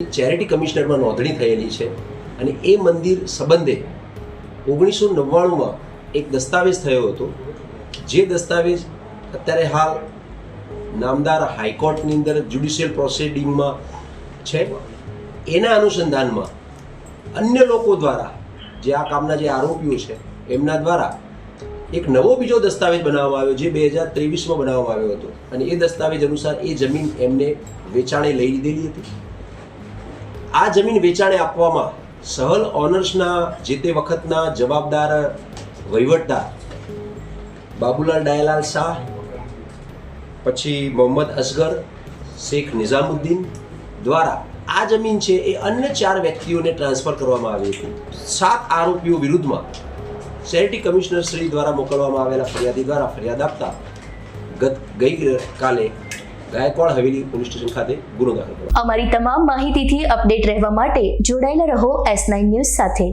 Charity કમિશનરમાં નોંધણી થયેલી છે અને એ મંદિર સંબંધે ઓગણીસો નવ્વાણુંમાં એક દસ્તાવેજ થયો હતો. જે દસ્તાવેજ અત્યારે હાલ નામદાર હાઈકોર્ટની અંદર જ્યુડિશિયલ પ્રોસિડિંગમાં છે. એના અનુસંધાનમાં અન્ય લોકો દ્વારા જે આ કામના જે આરોપીઓ છે, એમના દ્વારા એક નવો બીજો દસ્તાવેજ બનાવવામાં આવ્યો, જે બે હજાર ત્રેવીસમાં બનાવવામાં આવ્યો હતો. અને એ દસ્તાવેજ અનુસાર એ જમીન એમને વેચાણે લઈ લીધેલી હતી. આ જમીન વેચાણે આપવામાં સહલ ઓનર્સના જે તે વખતના જવાબદાર વહીવટદાર બાબુલાલ ડાયલાલ શાહ, પછી મોહમ્મદ અસગર, શેખ નિઝામુદ્દીન દ્વારા આ જમીન છે એ અન્ય ચાર વ્યક્તિઓને ટ્રાન્સફર કરવામાં આવી હતી. સાત આરોપીઓ વિરુદ્ધમાં શેરિટી કમિશનર શ્રી દ્વારા મોકલવામાં આવેલા ફરિયાદી દ્વારા ફરિયાદ આપતા ગત ગઈ કાલે ગાયકવાડ હવેલી પોલીસ સ્ટેશન ખાતે ગુનો દાખલ કર્યો. અમારી તમામ માહિતીથી અપડેટ રહેવા માટે જોડાયેલા રહો એસ નાઇન ન્યૂઝ સાથે.